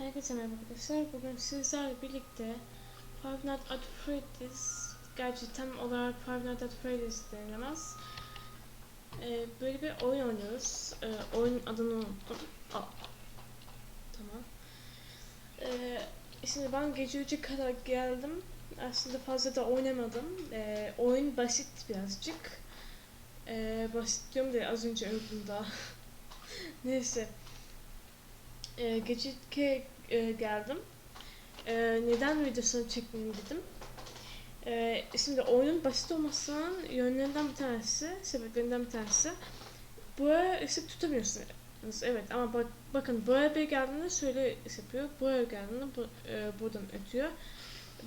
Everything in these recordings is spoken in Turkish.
Herkese merhaba arkadaşlar. Bugün sizlerle birlikte Five Nights at Freddy's Gerçi tam olarak Five Nights at Freddy's denilemez. Ee, böyle bir oyun oynuyoruz. Ee, oyunun adını unuttum. Tamam. Ee, şimdi ben gece 3'e kadar geldim. Aslında fazla da oynamadım. Ee, oyun basit birazcık. Ee, basit diyorum da az önce öldüm daha. Neyse. Ee, gece 2'ye e, geldim. Ee, neden videosunu çekmeyeyim dedim. Ee, şimdi oyunun basit olmasının yönlerinden bir tanesi, sebeplerinden bir tanesi. Buraya ışık tutamıyorsunuz. Evet ama bak, bakın buraya bir geldiğinde şöyle yapıyor. Buraya geldiğinde bu, e, buradan ötüyor.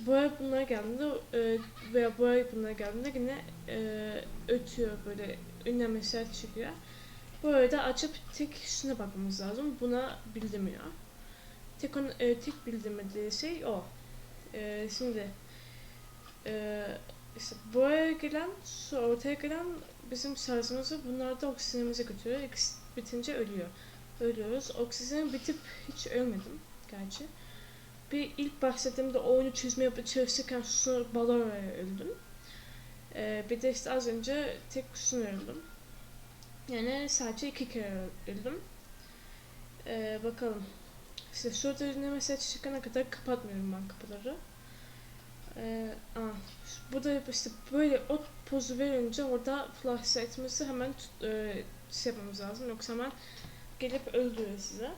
Buraya bunlara geldiğinde e, veya buraya bunlara geldiğinde yine e, ötüyor böyle ünlem mesaj çıkıyor. Bu arada açıp tek şuna bakmamız lazım. Buna bildirmiyor. Tek, on, e, tek bildirmediği şey o. E, şimdi e, işte buraya gelen, su ortaya gelen bizim şarjımızı bunlar da oksijenimize götürüyor. İkisi bitince ölüyor. Ölüyoruz. Oksijen bitip hiç ölmedim gerçi. Bir ilk başladığımda oyunu çözmeye çalışırken su balonaya öldüm. E, bir de işte az önce tek kusuna öldüm. Yani sadece iki kere öldüm. Ee, bakalım. İşte şurada ne mesaj çıkana kadar kapatmıyorum ben kapıları. Ee, aa, burada işte böyle o pozu verince orada flashlight'ımızı hemen tut, e, şey yapmamız lazım. Yoksa hemen gelip öldürüyor size.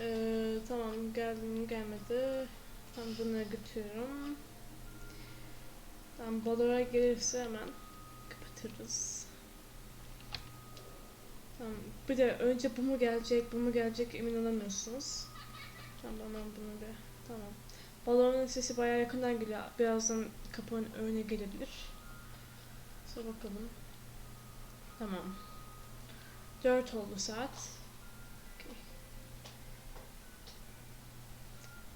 Ee, tamam geldim gelmedi. Tam bunları götürüyorum. Tamam balora gelirse hemen kapatırız. Tamam. Bir de önce bu mu gelecek, bu mu gelecek emin olamıyorsunuz. Tamam ben bunu bir... Tamam. Balonun sesi bayağı yakından geliyor. Birazdan kapının önüne gelebilir. Sonra bakalım. Tamam. 4 oldu saat. Okay.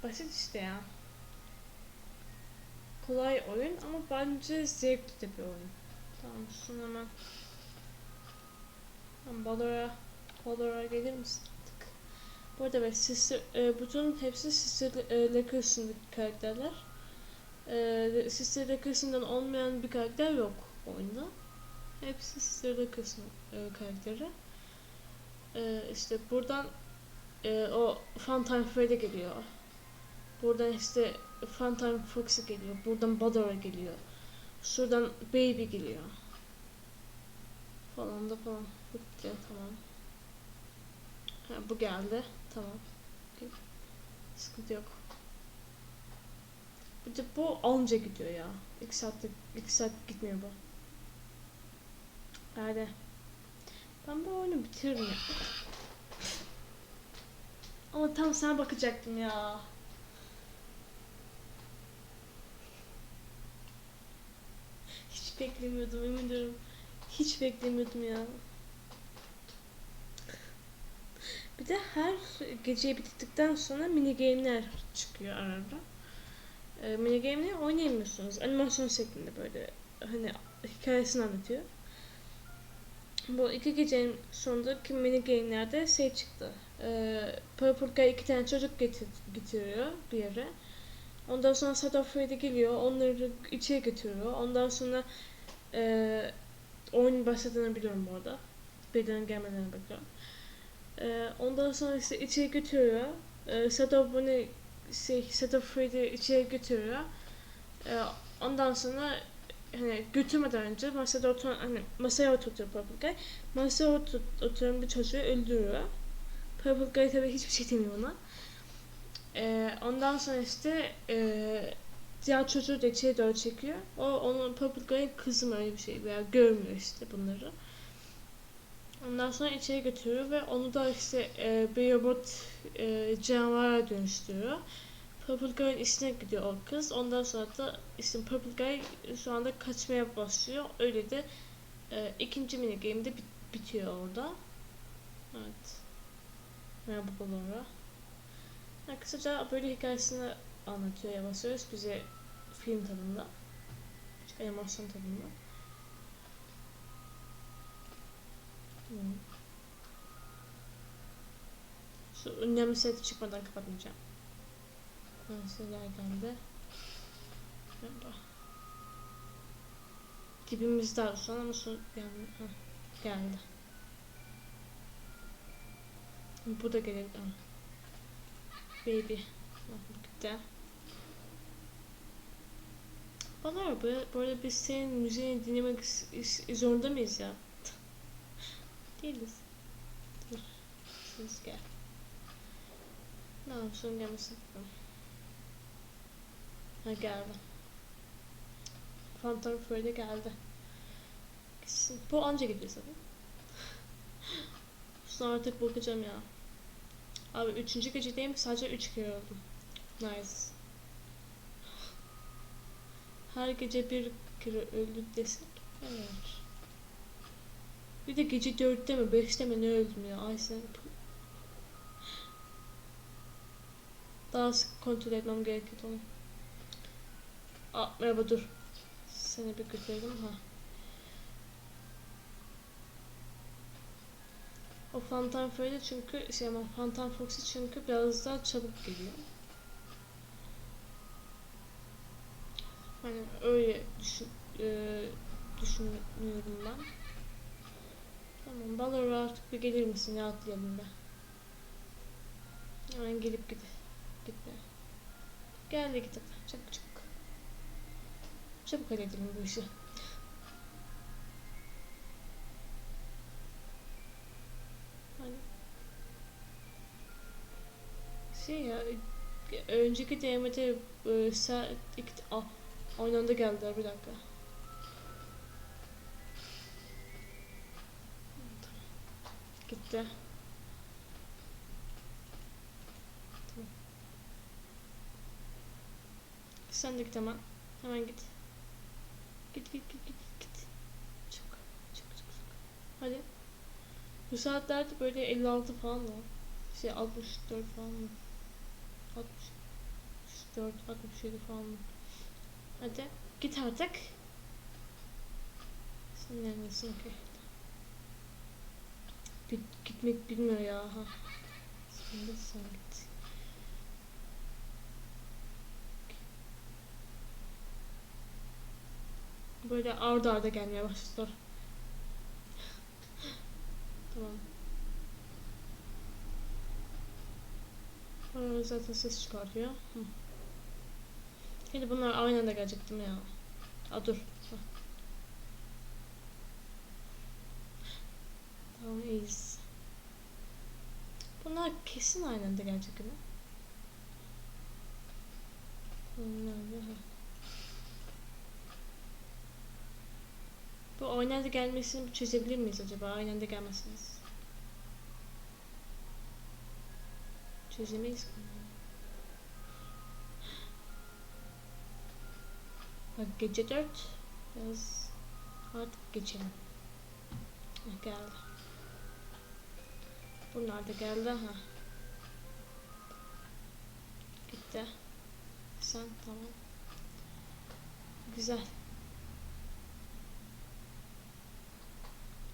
Basit işte ya. Kolay oyun ama bence zevkli de bir oyun. Tamam şunu hemen Balora Balora gelir misin artık? Bu arada evet Sister, e, bütün hepsi Sister e, Lakers'ındaki karakterler. E, Sister Lakers'ından olmayan bir karakter yok oyunda. Hepsi Sister Lakers'ın e, karakteri. E, işte buradan e, o Funtime Freddy geliyor. Buradan işte Funtime Foxy geliyor. Buradan Balora geliyor. Şuradan Baby geliyor. Falan da falan. Bitti tamam. Ha, bu geldi. Tamam. Sıkıntı yok. Bir bu anca gidiyor ya. İki saatte, iki saat gitmiyor bu. Hadi. Ben bu oyunu bitiririm ya. Ama tam sana bakacaktım ya. Hiç beklemiyordum emin ederim. Hiç beklemiyordum ya. Bir de her geceyi bitirdikten sonra mini game'ler çıkıyor arada. E, mini game'leri oynayamıyorsunuz. Animasyon şeklinde böyle hani hikayesini anlatıyor. Bu iki gecenin sonundaki mini game'lerde şey çıktı. E, Purple Guy iki tane çocuk getir getiriyor bir yere. Ondan sonra Shadow Freddy geliyor. Onları içeri götürüyor. Ondan sonra e, oyun başladığını biliyorum bu arada. Birden gelmeden bakıyorum. Ee, ondan sonra işte içeri götürüyor. Ee, Shadow bunu şey, Shadow Freddy içeri götürüyor. Ee, ondan sonra hani götürmeden önce masada oturan hani masaya oturtuyor Purple Guy. Masaya otur, oturan bir çocuğu öldürüyor. Purple Guy tabii hiçbir şey demiyor ona. Ee, ondan sonra işte e, diğer çocuğu da içeri doğru çekiyor. O onun Purple Guy'ın kızı mı öyle bir şey veya görmüyor işte bunları. Ondan sonra içeri götürüyor ve onu da işte e, bir robot e, canavara dönüştürüyor. Purple Guy'ın işine gidiyor o kız. Ondan sonra da işte Purple Guy şu anda kaçmaya başlıyor. Öyle de e, ikinci mini game'de bit bitiyor orada. Evet. Merhaba Laura. Yani kısaca böyle hikayesini anlatıyor yavaş yavaş bize film tadında. Animasyon tadında. Şu önemli seti çıkmadan kapatmayacağım. Şeyler geldi. Merhaba. Dibimiz daha son ama son geldi. Ha, geldi. Bu da gelir. Baby. Bu gitti. Bana bu arada biz senin müziğini dinlemek zorunda mıyız ya? Değiliz. Dur. Siz gel. Ne yapıyorsun gelmesin. Ha geldi. Phantom Freddy geldi. Bu anca gidiyor zaten. Sonra artık bakacağım ya. Abi üçüncü gecedeyim sadece üç kere oldum. Nice. Her gece bir kere öldük desek. Evet. Bir de gece dörtte mi beşte mi ne öldüm ya ay. Daha sık kontrol etmem gerekiyor onu. Aa merhaba dur. Seni bir götürelim ha. O Phantom Freddy çünkü şey ama Phantom Foxy çünkü biraz daha çabuk geliyor. Hani öyle düşün, e, düşünüyorum ben. Tamam Balor artık bir gelir misin ya atlayalım be. Hemen gelip git. Gitme. Gel de git. Çabuk çabuk. Çabuk halledelim bu işi. Hani şey ya önceki DM'de e, saat iki, ah, aynı anda geldiler bir dakika. Gitti. Sen de git hemen. Hemen git. Git git git git git. Çık. Çık çık çık. Hadi. Bu saatlerde böyle 56 falan var. Şey 64 falan mı? 64, 67 falan mı? Hadi. Git artık. Sen neredesin ki? Git, gitmek bilmiyor ya. Ha. Sen de sen git. Böyle arda arda gelmeye başladılar. tamam. Aa, zaten ses çıkartıyor. Hı. Şimdi bunlar aynı anda gelecektim ya. Aa dur. Hah. Tamam iyiyiz. Bunlar kesin aynı anda gelecek? Ha. Bu aynı anda gelmesini çözebilir miyiz acaba? Aynı anda gelmezsiniz. Çözemeyiz mi? Bak gece dört. Biraz artık geçelim. Geldi. Bunlar da geldi ha. Gitti. Sen tamam. Güzel.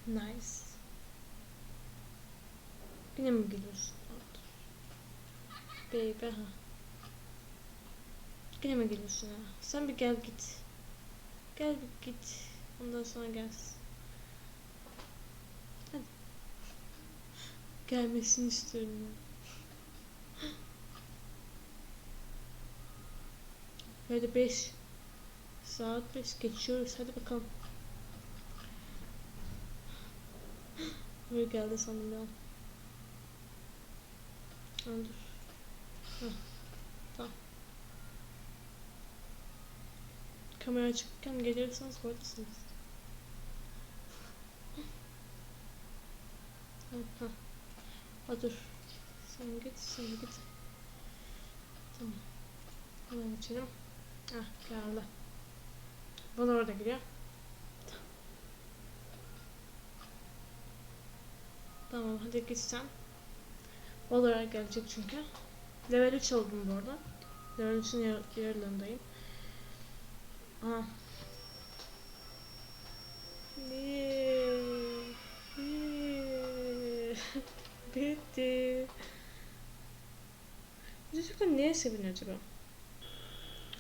Nice. Yine mi geliyorsun? Baby ha. Yine mi geliyorsun ha? Sen bir gel git. Gel bir git. Ondan sonra gelsin. Hadi. Gelmesini istiyorum ya. Böyle 5 saat 5 geçiyoruz. Hadi bakalım. Böyle geldi sandım ya. Dur. Heh, Tamam. Kamera açıkken gelirseniz buradasınız. Ha. Ha dur. Sen git, sen git. Tamam. Hemen geçelim. Ah geldi. Bana orada giriyor. Tamam hadi git sen. Valor'a gelecek çünkü. Level 3 oldum bu arada. Level 3'ün yar yarılarındayım. Aha. Yeah. Bitti. Bu çocuklar neye seviniyor acaba?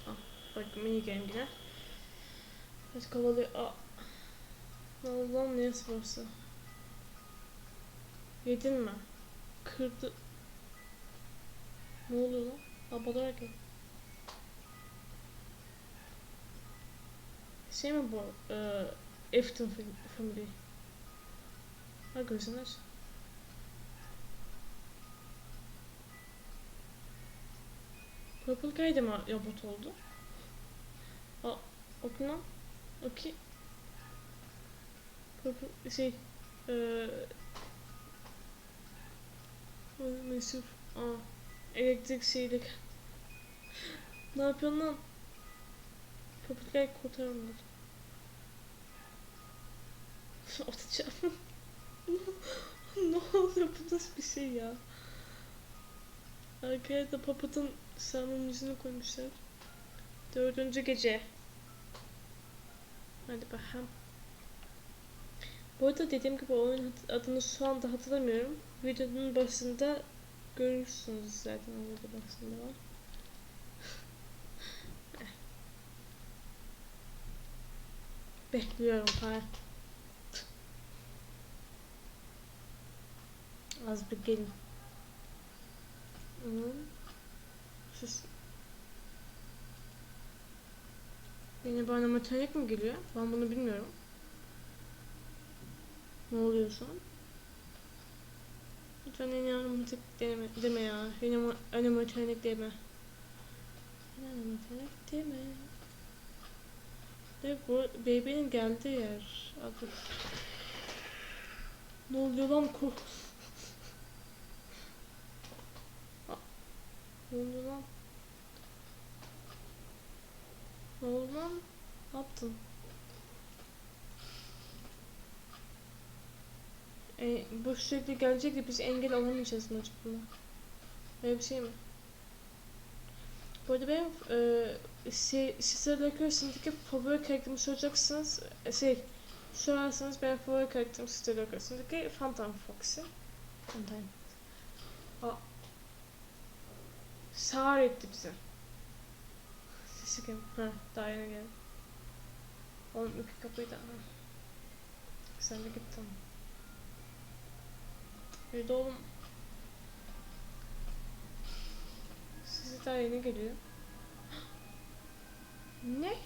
Ah, bak mini game yine. Hadi kovalıyor. Aa. Ne oldu lan neye burası? Yedin mi? Kırdı. Ne oluyor lan? Abalar gel. Şey mi bu? Ee, Efton fam- Family. Ha gözünü aç. Purple mi robot oldu? Aa, oku lan. Okey. Purple şey eee Mesut. Aa, elektrik şeylik. ne yapıyorsun lan? Purple Guy kurtar onları. Atacağım. ne oluyor bu nasıl bir şey ya? Arkaya da Papat'ın Sam'ın yüzünü koymuşlar. Dördüncü gece. Hadi bakalım. Bu arada dediğim gibi oyun adını şu anda hatırlamıyorum. Videonun başında görürsünüz zaten orada başında var. Bekliyorum ha. Az bir gelin. Hı. Siz... Yeni bir animatronik mi geliyor? Ben bunu bilmiyorum. Ne oluyor şu an? Lütfen yeni animatronik deme, deme ya. Yeni ama- animatronik deme. Yeni animatronik deme. De bu Baby'nin geldiği yer. Adı. Ne oluyor lan ku? Ne oluyor lan? Ne oldu lan? Ne yaptın? E, bu sürekli gelecek de biz engel olamayacağız mı acaba buna? Öyle bir şey mi? Bu arada benim e, şey, Sister Location'daki favori karakterimi soracaksınız. E, şey, sorarsanız benim favori karakterim Sister Location'daki Phantom Foxy. Phantom. Aa. Sağır etti bizi. Sesi kim? Ha, daha yeni geldi. Oğlum iki kapıyı da. Sen de git tamam. Bir oğlum. Sizi daha yeni geliyor. Ne?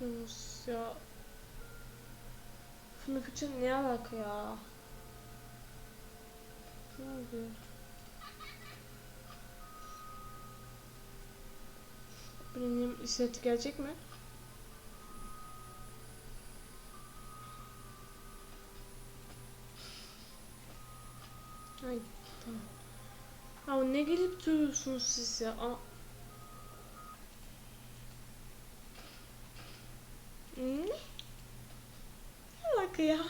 Ne yapıyorsunuz ya? Fındık için ne alaka ya? Ne oluyor? Benim işareti gelecek mi? Ay tamam. Ya ne gelip duruyorsunuz siz ya? Aa. Ne? Alaka ya?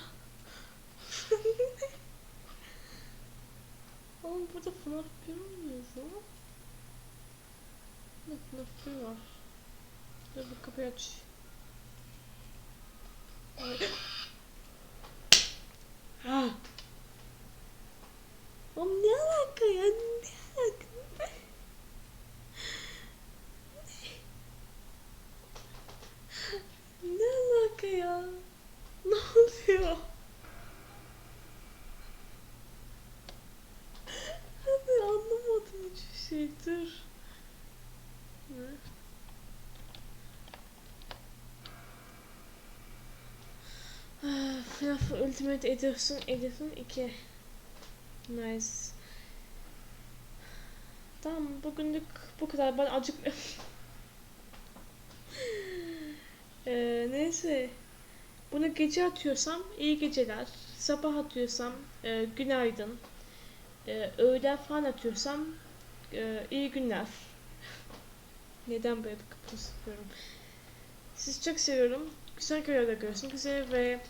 Oğlum burada FNAF 1 mi yazıyor? Ne FNAF 1 var? Dur bu kapıyı aç. Ay. Ah. Oğlum ne alaka ya? Ne alaka? Ne alaka ya? Ne oluyor? Hadi anlamadım hiçbir şey. Dur. Ne? FNAF Ultimate Edition Edition 2 Nice. Tamam bugünlük bu kadar. Ben acıkmıyorum ee, Neyse. Bunu gece atıyorsam iyi geceler. Sabah atıyorsam e, günaydın. E, Öğlen falan atıyorsam e, iyi günler. Neden böyle bir kapı Sizi çok seviyorum. Güzel görevde görüşmek üzere ve